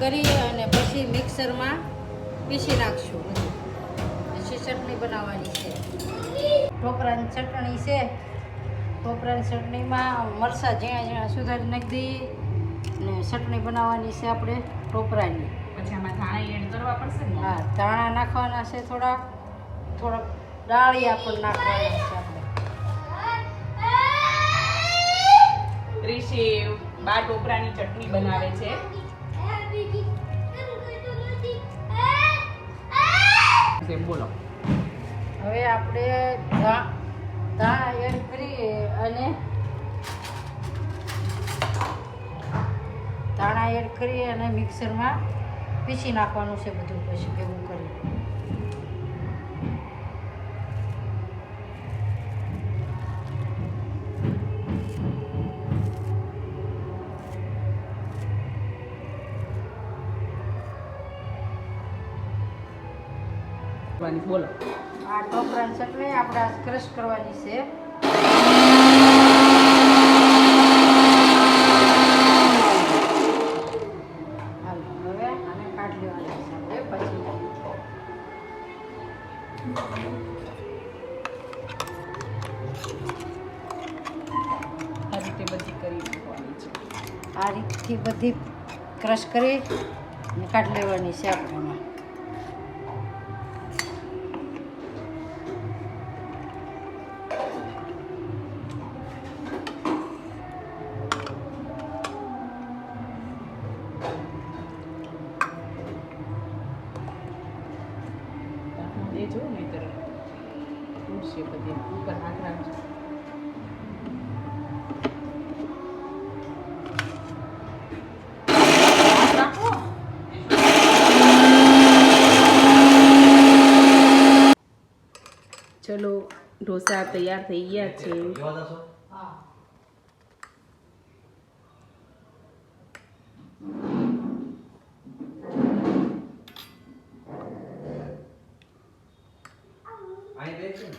કરી અને પછી મિક્સરમાં પીસી નાખશું પછી ચટણી બનાવવાની છે. ઢોકરાની ચટણી છે. ઢોકરાની ચટણીમાં મરચાં ઝીણા ઝીણા સુધારી નાખી દઈએ ને ચટણી બનાવવાની છે આપણે ટોપરાની પછી આમાં ધાણા એડ કરવા પડશે ને? હા ધાણા નાખવાના છે થોડા થોડાક ડાળિયા પણ નાખવાના છે આપણે. રીશેવ બા ટોપરાની ચટણી બનાવે છે. એમ બોલો. હવે આપણે ધા- એડ કરીએ અને ધાણા એડ કરી અને મિક્સરમાં પીસી નાખવાનું છે બધું પછી ભેગું કરી બોલો. આ ટોપરાની ચટણી આપણે ક્રશ કરવાની છે. હવે આને કાઢી લેવાની છે પછી આ રીતે બધી કરી છે. આ રીતથી બધી ક્રશ કરી કાઢી લેવાની છે આપણે દેજો નહીંતર તૂટશે બધી? ઉપર હાથ રાખજો. ચલો ઢોસા તૈયાર થઈ ગયા છે હા અહીં બેસ છે ને,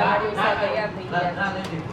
બધા દિવસો તૈયાર થઈ ગયા